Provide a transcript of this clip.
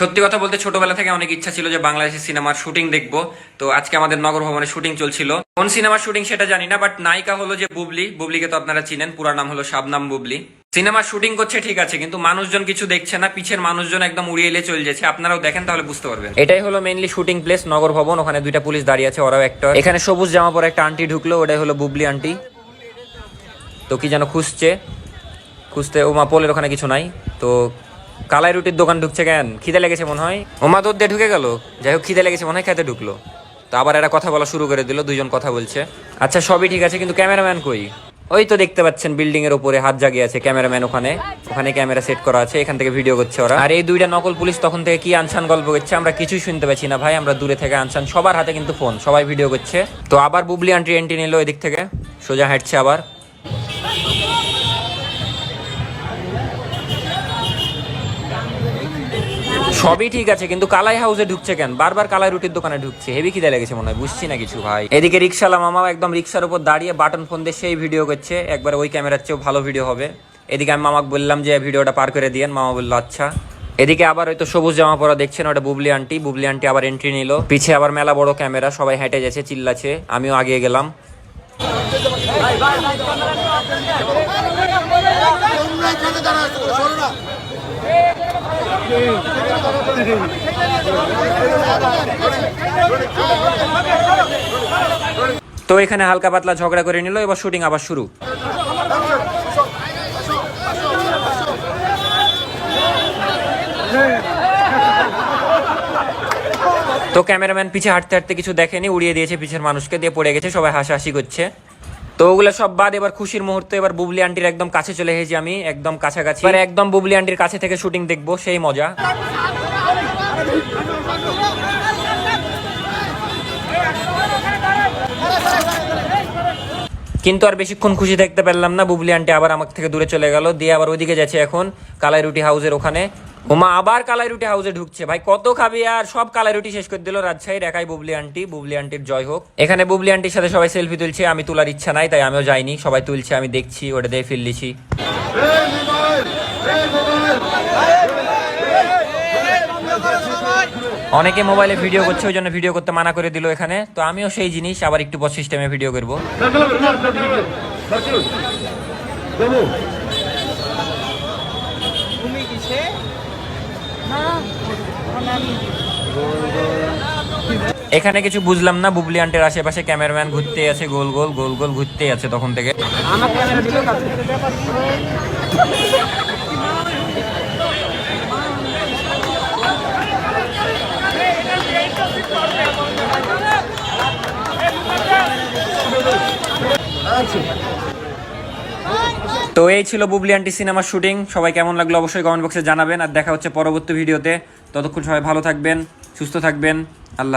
সত্যি কথা বলতে ছোটবেলা থেকে অনেক ইচ্ছা ছিল যে বাংলাদেশের সিনেমার শুটিং দেখব। তো আজকে আমাদের নগর ভবনে শুটিং চলছিল। কোন সিনেমার শুটিং সেটা জানি না বাট নায়িকা হলো যে বুবলি। বুবলিকে তো আপনারা চিনেন পুরা নাম হলো শাবনাম বুবলি। সিনেমার শুটিং করছে ঠিক আছে, কিন্তু মানুষজন কিছু দেখছে না, পিছের মানুষজন একদম উড়িয়ে এলে চলে যাচ্ছে। আপনারাও দেখেন তাহলে বুঝতে পারবেন। এটাই হলো মেইনলি শুটিং প্লেস নগর ভবন, ওখানে দুইটা পুলিশ দাঁড়িয়ে আছে, ওরাও একটা এখানে সবুজ জামা পরে একটা আন্টি ঢুকলো, ওটাই হলো বুবলি আন্টি তো কি যেন খুঁজছে। খুঁজতে ওমা পোলের ওখানে কিছু নাই। তো কালাই রুটির দোকান ঢুকছে কেন? খিদে লেগেছে মনে হয়? ওমা দুধ দিয়ে ঢুকে গেল। যাই হোক, খিদে লেগেছে মনে হয়, খেতে ঢুকলো। তো আবার এরা কথা বলা শুরু করে দিল দুজন কথা বলছে। আচ্ছা সবই ঠিক আছে, কিন্তু ক্যামেরাম্যান কই? ওই তো দেখতে পাচ্ছেন বিল্ডিং এর উপরে হাত জাগিয়ে আছে ক্যামেরাম্যান ওখানে। ওখানে ক্যামেরা সেট করা আছে, এখান থেকে ভিডিও করছে ওরা। আর এই দুইটা নকল পুলিশ তখন থেকে কি আনসান গল্প করছে, আমরা কিছুই শুনতে পাচ্ছি না ভাই, আমরা দূরে থেকে আনসান সবার হাতে কিন্তু ফোন সবাই ভিডিও করছে। তো আবার বুবলি আন্টি এন্ট্রি নিল এদিক থেকে। সোজা হাঁটছে আবার। সবই ঠিক আছে কিন্তু কালাই হাউসে ঢুকছে কেন বারবার কালাই রুটির দোকানে ঢুকছে হেভি খিদে লেগেছে মনে হয় বুঝছি না কিছু ভাই এদিকে রিক্সালা মামা একদম রিক্সার উপর দাঁড়িয়ে বাটন ফোন দিয়ে সেই ভিডিও করছে একবার ওই ক্যামেরার চেয়েও ভালো ভিডিও হবে এদিকে আমি মামাকে বললাম যে ভিডিওটা পার করে দিয়েন মামা বলল আচ্ছা এদিকে আবার ওই তো সবুজ জামা পরা দেখছেন ওটা বুবলি আন্টি বুবলি আন্টি আবার এন্ট্রি নিল পিছে আবার মেলা বড় ক্যামেরা সবাই হেঁটে যাচ্ছে চিল্লাছে আমিও আগিয়ে গেলাম তো এখানে হালকা পাতলা ঝগড়া করে নিল, এবার শুটিং আবার শুরু। তো ক্যামেরাম্যান পিছে হাঁটতে হাঁটতে কিছু দেখেনি, উড়িয়ে দিয়েছে পিছের মানুষকে, দিয়ে পড়ে গেছে, সবাই হাসাহাসি করছে। তো ওগুলো সব বাদ, এবার খুশির মুহূর্তে, এবার বুবলি আন্টির একদম কাছে চলে এসেছি আমি, একদম কাছাকাছি। এবার একদম বুবলি আন্টির কাছে থেকে শুটিং দেখব, সেই মজা। কিন্তু আর বেশিক্ষণ খুশি দেখতে পারলাম না, বুবলি আন্টি আবার আমার থেকে দূরে চলে গেল, দিয়ে আবার ওইদিকে যাচ্ছে এখন কালাই রুটি হাউসের ওখানে। ওমা আবার কালাই রুটি হাউসে ঢুকছে। ভাই, কত খাবি আর সব কালাই রুটি শেষ করে দিল রাজশাহীর একাই বুবলি আন্টি। বুবলি আন্টির জয় হোক। এখানে বুবলি আন্টির সাথে সবাই সেলফি তুলছে, আমি তোলার ইচ্ছা নাই, তাই আমিও যাইনি। সবাই তুলছে, আমি দেখছি, ওটা দিয়ে ফিল দিছি অনেকে মোবাইলে ভিডিও করছে, ওই জন্য ভিডিও করতে মানা করে দিল এখানে। তো আমিও সেই জিনিস, আবার একটু পর সিস্টেমে ভিডিও করব। এখানে কিছু বুঝলাম না, বুবলি আন্টের আশেপাশে ক্যামেরাম্যান ঘুরতে আছে, গোল গোল গোল গোল ঘুরতে আছে তখন থেকে। তো এই ছিল বুবলি আন্টি সিনেমার শুটিং। সবাই কেমন লাগল অবশ্যই কমেন্ট বক্সে জানাবেন। আর দেখা হচ্ছে পরবর্তী ভিডিওতে। ততক্ষণ সবাই ভালো থাকবেন, সুস্থ থাকবেন। আল্লাহ